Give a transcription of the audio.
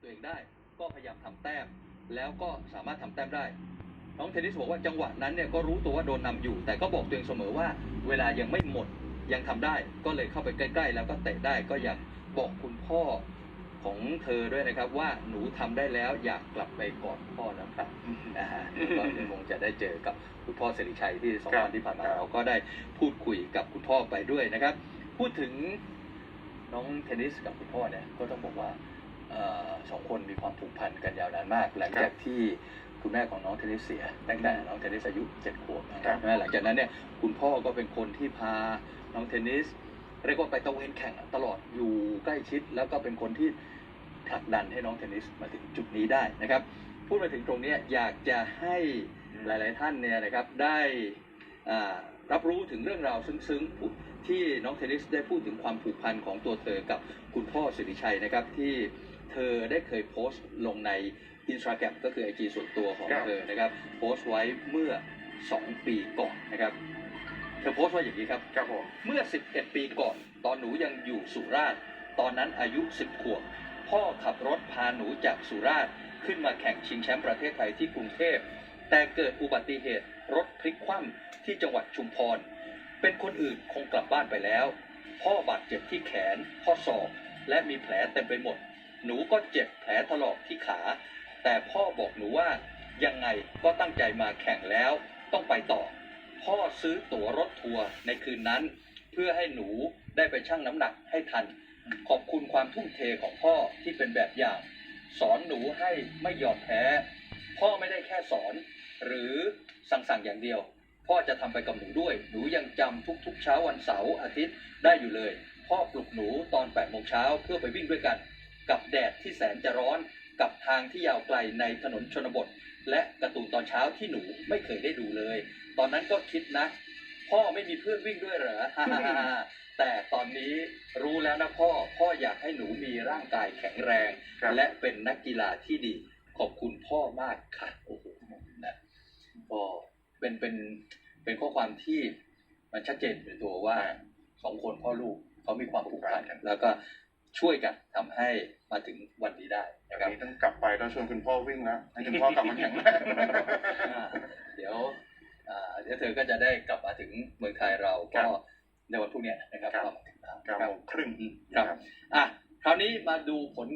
ตัวเองได้ ก็พยายามทำแต้ม แล้วก็สามารถทำแต้มได้ น้องเทนนิสบอกว่าจังหวะนั้นเนี่ยก็รู้ตัวว่าโดนนำอยู่ แต่ก็บอกตัวเองเสมอว่าเวลายังไม่หมดยังทำได้ ก็เลยเข้าไปใกล้ ๆ แล้วก็เตะได้ก็อยากบอกคุณพ่อของเธอด้วยนะครับว่าหนูทำได้แล้วอยากกลับไปกอดพ่อนะครับนะฮะก็เดี๋ยวคงจะได้เจอกับคุณพ่อสิริชัยที่สองครับวันที่ผ่านมาเราก็ได้พูดคุยกับคุณพ่อไปด้วยนะครับ พูดถึงน้องเทนนิสกับคุณพ่อเนี่ยก็ต้องบอกว่าเอ่อ สองคนมีความผูกพันกันยาวนานมาก หลังจากที่คุณแม่ของน้องเทนนิสเสียตั้งแต่น้องเทนนิสอายุเจ็ดขวบนะครับหลังจากนั้นเนี่ยคุณพ่อก็เป็นคนที่พาน้องเทนนิสเรียกว่าไปตะเวนแข่งตลอดอยู่ใกล้ชิด แล้วก็เป็นคนที่ผลักดันให้น้องเทนนิสมาถึงจุดนี้ได้นะครับ พูดมาถึงตรงเนี้ยอยากจะให้หลาย ๆ ท่านเนี่ยนะครับได้อ่ารับรู้ถึงเรื่องราวซึ้งๆที่น้องเทนนิสได้พูดถึงความผูกพันของตัวเธอกับคุณพ่อสิริชัยนะครับที่ เธอได้เคยโพสต์ลงในอินสตาแกรมก็คือไอจีส่วนตัวของครับเธอนะครับ โพสต์ไว้เมื่อ 2 ปีก่อนนะครับ เธอโพสต์ว่าอย่างนี้ครับครับผมเมื่อ 11 ปีก่อน ตอนหนูยังอยู่สุราษฎร์ตอนนั้นอายุ 10 ขวบ พ่อขับรถพาหนูจากสุราษฎร์ขึ้นมาแข่งชิงแชมป์ประเทศไทยที่กรุงเทพ แต่เกิดอุบัติเหตุรถพลิกคว่ำที่จังหวัดชุมพร เป็นคนอื่นคงกลับบ้านไปแล้ว พ่อบาดเจ็บที่แขน ข้อศอก และมีแผลเต็มไปหมด หนูก็เจ็บแผลถลอกที่ขา แต่พ่อบอกหนูว่ายังไงก็ตั้งใจมาแข่งแล้ว ต้องไปต่อ พ่อซื้อตั๋วรถทัวร์ในคืนนั้น เพื่อให้หนูได้ไปชั่งน้ำหนักให้ทัน ขอบคุณความทุ่มเทของพ่อที่เป็นแบบอย่าง สอนหนูให้ไม่ยอมแพ้ พ่อไม่ได้แค่สอน หรือสั่งสั่งอย่างเดียว พ่อจะทำไปกับหนูด้วย หนูยังจำทุกๆ เช้าวันเสาร์อาทิตย์ได้อยู่เลย พ่อปลุกหนูตอน8โมงเช้าเพื่อไปวิ่งด้วยกัน กับแดดที่แสนจะร้อน กับทางที่ยาวไกลในถนนชนบท และการ์ตูนตอนเช้าที่หนูไม่เคยได้ดูเลย ตอนนั้นก็คิดนะ พ่อไม่มีเพื่อนวิ่งด้วยเหรอแต่ตอนนี้รู้แล้วนะพ่อ พ่ออยากให้หนูมีร่างกายแข็งแรง ครับ และเป็นนักกีฬาที่ดี ขอบคุณพ่อมากค่ะโอ้โหนะก็เป็นเป็นเป็นข้อความที่มันชัดเจนในตัวว่าสองคนพ่อลูกเขามีความผูกพันกัน แล้วก็ ช่วยกันทำให้มาถึงวันนี้ได้อันะนครับนี้ต้องกลับไปต้องชวนคุณพ่อวิ่งแล้วให้คุณพ่อกลับมาแข็งแรงอ่าเดี๋ยวอ่าเดี๋ยวเธอก็จะได้กลับมาถึงเมืองไทยเราครัก็บในวันพรุ่งเนี้ยนะครับครับก็มาถึงแล้วเก้าครับโมงครึ่งครับอะคราวนี้มาดูผล